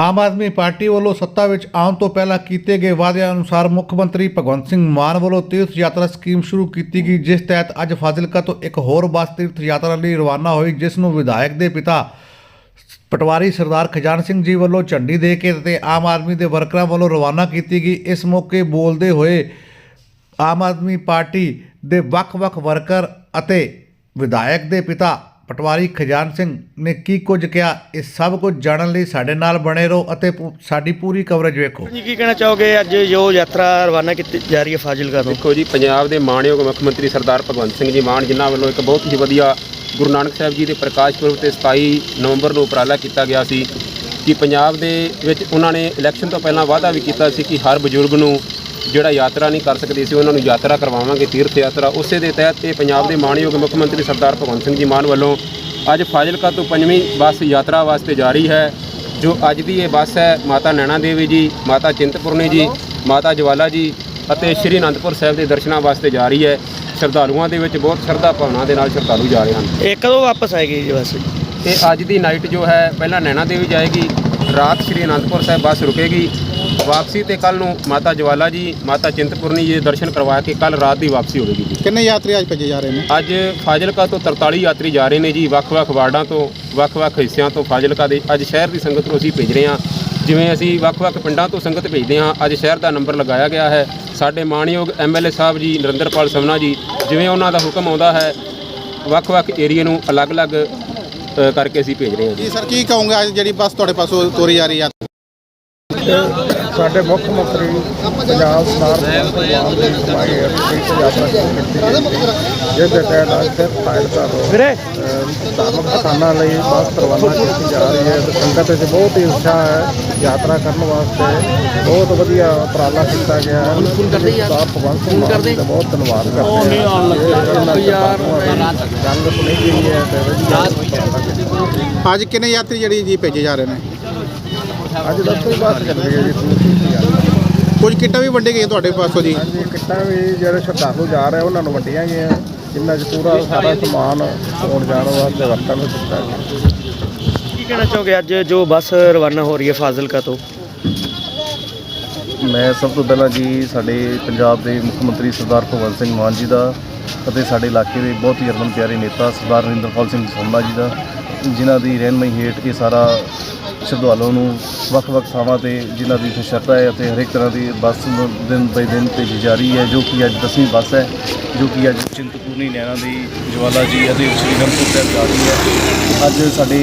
Aam Aadmi party ਵੱਲੋਂ ਸੱਤਾ ਵਿੱਚ ਆਉਣ ਤੋਂ ਪਹਿਲਾਂ ਕੀਤੇ ਗਏ ਵਾਅਦਿਆਂ ਅਨੁਸਾਰ ਮੁੱਖ ਮੰਤਰੀ ਭਗਵੰਤ ਸਿੰਘ ਮਾਨ ਵੱਲੋਂ ਤੀਰਥ ਯਾਤਰਾ ਸਕੀਮ ਸ਼ੁਰੂ ਕੀਤੀ ਗਈ, ਜਿਸ ਤਹਿਤ ਅੱਜ ਫਾਜ਼ਿਲਕਾ ਤੋਂ ਇੱਕ ਹੋਰ ਬੱਸ ਤੀਰਥ ਯਾਤਰਾ ਲਈ ਰਵਾਨਾ ਹੋਈ, ਜਿਸ ਨੂੰ ਵਿਧਾਇਕ ਦੇ ਪਿਤਾ ਪਟਵਾਰੀ ਸਰਦਾਰ ਖਜਾਨ ਸਿੰਘ ਜੀ ਵੱਲੋਂ ਝੰਡੀ ਦੇ ਕੇ ਤੇ ਆਮ ਆਦਮੀ ਦੇ ਵਰਕਰਾਂ ਵੱਲੋਂ ਰਵਾਨਾ ਕੀਤੀ ਗਈ। ਇਸ ਮੌਕੇ ਬੋਲਦੇ ਹੋਏ ਆਮ ਆਦਮੀ ਪਾਰਟੀ ਦੇ ਵੱਖ-ਵੱਖ ਵਰਕਰ ਅਤੇ ਵਿਧਾਇਕ ਦੇ ਪਿਤਾ ਪਟਵਾਰੀ ਖਜਾਨ ਸਿੰਘ ਨੇ ਕੀ ਕੁਝ ਕਿਹਾ ਇਹ ਸਭ ਕੁਝ ਜਾਣਨ ਲਈ ਸਾਡੇ ਨਾਲ ਬਣੇ ਰਹੋ ਅਤੇ ਪੂ- ਸਾਡੀ ਪੂਰੀ ਕਵਰੇਜ ਵੇਖੋ। ਜੀ ਕੀ ਕਹਿਣਾ ਚਾਹੋਗੇ? ਅੱਜ ਜੋ ਯਾਤਰਾ ਰਵਾਨਾ ਕੀਤੀ ਜਾ ਰਹੀ ਹੈ ਫਾਜ਼ਿਲਕਾ ਤੋਂ। ਦੇਖੋ ਜੀ ਪੰਜਾਬ ਦੇ ਮਾਣਯੋਗ ਮੁੱਖ ਮੰਤਰੀ ਸਰਦਾਰ ਭਗਵੰਤ ਸਿੰਘ ਜੀ ਮਾਨ ਜਿਨ੍ਹਾਂ ਵੱਲੋਂ ਇੱਕ ਬਹੁਤ ਹੀ ਵਧੀਆ ਗੁਰੂ ਨਾਨਕ ਸਾਹਿਬ ਜੀ ਦੇ ਪ੍ਰਕਾਸ਼ ਪੁਰਬ ਤੇ 27 ਨਵੰਬਰ ਨੂੰ ਉਪਰਾਲਾ ਕੀਤਾ ਗਿਆ ਸੀ ਕਿ ਪੰਜਾਬ ਦੇ ਵਿੱਚ ਉਹਨਾਂ ਨੇ ਇਲੈਕਸ਼ਨ ਤੋਂ ਪਹਿਲਾਂ ਵਾਅਦਾ ਵੀ ਕੀਤਾ ਸੀ ਕਿ ਹਰ ਬਜ਼ੁਰਗ ਨੂੰ ਜਿਹੜਾ ਯਾਤਰਾ ਨਹੀਂ ਕਰ ਸਕਦੇ ਸੀ ਉਹਨਾਂ ਨੂੰ ਯਾਤਰਾ ਕਰਵਾਵਾਂਗੇ ਤੀਰਥ ਯਾਤਰਾ। ਉਸੇ ਦੇ ਤਹਿਤ ਇਹ ਪੰਜਾਬ ਦੇ ਮਾਣਯੋਗ ਮੁੱਖ ਮੰਤਰੀ ਸਰਦਾਰ ਭਗਵੰਤ ਸਿੰਘ ਜੀ ਮਾਨ ਵੱਲੋਂ ਅੱਜ ਫਾਜ਼ਿਲਕਾ ਤੋਂ ਪੰਜਵੀਂ ਬੱਸ ਯਾਤਰਾ ਵਾਸਤੇ ਜਾਰੀ ਹੈ ਜੋ ਅੱਜ ਦੀ ਇਹ ਬੱਸ ਹੈ ਮਾਤਾ ਨੈਣਾ ਦੇਵੀ ਜੀ ਮਾਤਾ ਚਿੰਤਪੁਰਨੀ ਜੀ ਮਾਤਾ ਜਵਾਲਾ ਜੀ ਅਤੇ ਸ਼੍ਰੀ ਅਨੰਦਪੁਰ ਸਾਹਿਬ ਦੇ ਦਰਸ਼ਨਾਂ ਵਾਸਤੇ ਜਾ ਰਹੀ ਹੈ। ਸ਼ਰਧਾਲੂਆਂ ਦੇ ਵਿੱਚ ਬਹੁਤ ਸ਼ਰਧਾ ਭਾਵਨਾ ਦੇ ਨਾਲ ਸ਼ਰਧਾਲੂ ਜਾ ਰਹੇ ਹਨ। ਇਹ ਕਦੋਂ ਵਾਪਸ ਆਏਗੀ ਜੀ ਬੱਸ? ਤੇ ਅੱਜ ਦੀ ਨਾਈਟ ਜੋ ਹੈ ਪਹਿਲਾਂ ਨੈਣਾ ਦੇਵੀ ਜਾਏਗੀ ਰਾਤ ਸ਼੍ਰੀ ਅਨੰਦਪੁਰ ਸਾਹਿਬ ਬੱਸ ਰੁਕੇਗੀ ਵਾਪਸੀ ਤੇ ਕੱਲ ਨੂੰ ਮਾਤਾ ਜਵਾਲਾ ਜੀ ਮਾਤਾ ਚਿੰਤਪੁਰਨੀ ਜੀ ਦੇ ਦਰਸ਼ਨ ਕਰਵਾ ਕੇ ਕੱਲ ਰਾਤ ਦੀ ਵਾਪਸੀ ਹੋਵੇਗੀ ਜੀ। ਕਿੰਨੇ ਯਾਤਰੀ ਅੱਜ ਭੇਜੇ ਜਾ ਰਹੇ ਨੇ? ਅੱਜ ਫਾਜ਼ਿਲਕਾ ਤੋਂ 43 ਯਾਤਰੀ ਜਾ ਰਹੇ ਨੇ ਜੀ ਵੱਖ-ਵੱਖ ਵਾਰਡਾਂ ਤੋਂ ਵੱਖ-ਵੱਖ ਹਿੱਸਿਆਂ ਤੋਂ ਫਾਜ਼ਿਲਕਾ ਦੇ ਅੱਜ ਸ਼ਹਿਰ ਦੀ ਸੰਗਤ ਨੂੰ ਅਸੀਂ ਭੇਜ ਰਹੇ ਹਾਂ। ਜਿਵੇਂ ਅਸੀਂ ਵੱਖ-ਵੱਖ ਪਿੰਡਾਂ ਤੋਂ ਸੰਗਤ ਭੇਜਦੇ ਹਾਂ ਅੱਜ ਸ਼ਹਿਰ ਦਾ ਨੰਬਰ ਲਗਾਇਆ ਗਿਆ ਹੈ। ਸਾਡੇ ਮਾਣਯੋਗ ਐਮਐਲਏ ਸਾਹਿਬ ਜੀ ਨਰਿੰਦਰਪਾਲ ਸਮਨਾ ਜੀ ਜਿਵੇਂ ਉਹਨਾਂ ਦਾ ਹੁਕਮ ਆਉਂਦਾ ਹੈ ਵੱਖ-ਵੱਖ ਏਰੀਏ ਨੂੰ ਅਲੱਗ-ਅਲੱਗ ਕਰਕੇ ਅਸੀਂ ਭੇਜ ਰਹੇ ਹਾਂ ਜੀ। ਜੀ ਸਰ ਕੀ ਕਹੋਗੇ ਅੱਜ ਜਿਹੜੀ ਬੱਸ ਤੁਹਾਡੇ ਪਾਸੋਂ ਤੋਰੀ ਜਾ ਰਹੀ ਹੈ? ਸਾਡੇ ਮੁੱਖ ਮੰਤਰੀ ਪੰਜਾਬ ਸਰਕਾਰ ਦੇ ਦੇ ਸਮਾਈ ਅਰਥਿਕ ਯਾਤਰਾ ਕੀਤੀ ਜਿਸ ਦੇ ਤਹਿਤ ਅੱਜ ਫਾਇਲ ਕਰ ਵੀਰੇ। ਧਾਰਮਿਕ ਸਥਾਨਾਂ ਲਈ ਬੱਸ ਰਵਾਨਾ ਕੀਤੀ ਜਾ ਰਹੀ ਹੈ ਤੇ ਸੰਗਤ ਵਿੱਚ ਬਹੁਤ ਹੀ ਉਤਸ਼ਾਹ ਹੈ ਯਾਤਰਾ ਕਰਨ ਵਾਸਤੇ। ਬਹੁਤ ਵਧੀਆ ਉਪਰਾਲਾ ਕੀਤਾ ਗਿਆ ਹੈ। ਭਗਵੰਤ ਸਿੰਘ ਮਾਨ ਦਾ ਬਹੁਤ ਧੰਨਵਾਦ ਕਰਦੇ ਹਾਂ। ਯਾਰ ਗੱਲ ਸੁਣੀ ਗਈ ਹੈ। ਤੇ ਵਧੀਆ ਉਪਰਾਲਾ ਕੀਤਾ। ਅੱਜ ਕਿੰਨੇ ਯਾਤਰੀ ਜਿਹੜੀ ਜੀ ਭੇਜੇ ਜਾ ਰਹੇ ਨੇ? ਅੱਜ ਦੱਸੋ ਬਾਤ ਚੱਲ ਹੈ ਜੀ। ਕੁਝ ਕਿੱਟਾਂ ਵੀ ਵੰਡੇ ਗਏ ਤੁਹਾਡੇ ਪਾਸੋਂ ਜੀ? ਹਾਂਜੀ ਕਿੱਟਾਂ ਵੀ ਜਿਹੜੇ ਸ਼ਰਧਾਲੂ ਜਾ ਰਹੇ ਉਹਨਾਂ ਨੂੰ ਵੰਡੀਆਂ ਗਈਆਂ। ਜਿਨ੍ਹਾਂ 'ਚ ਪੂਰਾ ਸਾਰਾ ਸਮਾਨ ਆਉਣ ਜਾਣ ਵਾਸਤੇ ਵਰਤਣ ਨੂੰ ਦਿੱਤਾ ਗਿਆ। ਕੀ ਕਹਿਣਾ ਚਾਹੋਗੇ ਅੱਜ ਜੋ ਬੱਸ ਰਵਾਨਾ ਹੋ ਰਹੀ ਹੈ ਫਾਜ਼ਿਲਕਾ ਤੋਂ? ਮੈਂ ਸਭ ਤੋਂ ਪਹਿਲਾਂ ਜੀ ਸਾਡੇ ਪੰਜਾਬ ਦੇ ਮੁੱਖ ਮੰਤਰੀ ਸਰਦਾਰ ਭਗਵੰਤ ਸਿੰਘ ਮਾਨ ਜੀ ਦਾ ਅਤੇ ਸਾਡੇ ਇਲਾਕੇ ਦੇ ਬਹੁਤ ਹੀ ਅਰਮਨ ਪਿਆਰੇ ਨੇਤਾ ਸਰਦਾਰ ਨਰਿੰਦਰਪਾਲ ਸਿੰਘ ਸੋਮਨਾ ਜੀ ਦਾ ਜਿਨ੍ਹਾਂ ਦੀ ਰਹਿਨਮਈ ਹੇਠ ਇਹ ਸਾਰਾ ਸ਼ਰਧਾਲੂਆਂ ਨੂੰ ਵੱਖ-ਵੱਖ ਥਾਵਾਂ ਤੇ ਜਿਨ੍ਹਾਂ ਦੀ ਸ਼ਰਧਾ ਹੈ ਅਤੇ ਹਰੇਕ ਤਰ੍ਹਾਂ ਦੀ ਬੱਸ ਨੂੰ ਦਿਨ ਬਾਈ ਦਿਨ ਭੇਜੀ ਜਾ ਰਹੀ ਹੈ, ਜੋ ਕਿ ਅੱਜ 10ਵੀਂ ਬੱਸ ਹੈ, ਜੋ ਕਿ ਅੱਜ ਚਿੰਤਪੂਰਨੀ ਨੈਣਾ ਦੀ ਜਵਾਲਾ ਜੀ ਅਤੇ ਸ਼੍ਰੀ ਅਨੰਦਪੁਰ ਸਾਹਿਬ ਜਾ ਰਹੀ ਹੈ। ਅੱਜ ਸਾਡੇ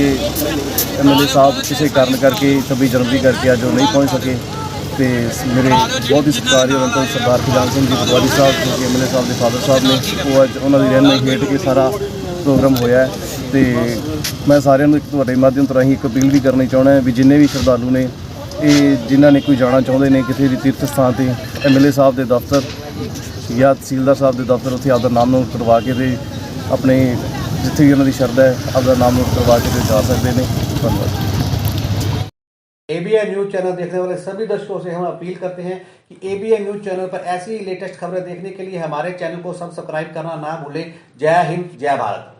ਐਮਐਲਏ ਸਾਹਿਬ ਕਿਸੇ ਕਾਰਨ ਕਰਕੇ 26 ਜਨਵਰੀ ਕਰਕੇ ਅੱਜ ਉਹ ਨਹੀਂ ਪਹੁੰਚ ਸਕੇ ਤੇ ਮੇਰੇ ਬਹੁਤ ਹੀ ਸਤਿਕਾਰਯੋਗ ਅੰਕਲ ਸਰਦਾਰ ਖਿਲਾਨ ਸਿੰਘ ਜੀ ਪਟਵਾਰੀ ਸਾਹਿਬ, ਜੋ ਕਿ ਐਮਐਲਏ ਸਾਹਿਬ ਦੇ ਫਾਦਰ ਸਾਹਿਬ ਨੇ, ਉਹ ਅੱਜ ਉਹਨਾਂ ਦੀ ਰਹਿਨਮਾਈ ਹੇਠ ਇਹ ਸਾਰਾ ਪ੍ਰੋਗਰਾਮ ਹੋਇਆ ਹੈ। ਤੇ ਮੈਂ ਸਾਰਿਆਂ ਨੂੰ ਇੱਕ ਤੁਹਾਡੇ ਮਾਧਿਅਮ ਤੋਂ ਰਾਹੀਂ ਇੱਕ ਅਪੀਲ ਵੀ ਕਰਨੀ ਚਾਹੁੰਦਾ ਹਾਂ ਵੀ ਜਿੰਨੇ ਵੀ ਸ਼ਰਧਾਲੂ ਨੇ ਇਹ ਜਿਨ੍ਹਾਂ ਨੇ ਕੋਈ ਜਾਣਾ ਚਾਹੁੰਦੇ ਨੇ ਕਿਸੇ ਵੀ ਤੀਰਥ ਸਥਾਨ ਤੇ ਐਮਐਲਏ ਸਾਹਿਬ ਦੇ ਦਫ਼ਤਰ ਜਾਂ ਤਹਿਸੀਲਦਾਰ ਸਾਹਿਬ ਦੇ ਦਫ਼ਤਰ ਉੱਥੇ ਆਪਦਾ ਨਾਮ ਨੋਟ ਕਰਵਾ ਕੇ ਤੇ ਆਪਣੇ ਜਿੱਥੇ ਵੀ ਉਹਨਾਂ ਦੀ ਸ਼ਰਧਾ ਹੈ ਆਪਦਾ ਨਾਮ ਨੋਟ ਕਰਵਾ ਕੇ ਤੇ ਜਾ ਸਕਦੇ ਨੇ ਧੰਨਵਾਦ एबीएन न्यूज चैनल देखने वाले सभी दर्शकों से हम अपील करते हैं कि एबीएन न्यूज चैनल पर ऐसी ही लेटेस्ट खबरें देखने के लिए हमारे चैनल को सब्सक्राइब करना ना भूलें जय हिंद जय भारत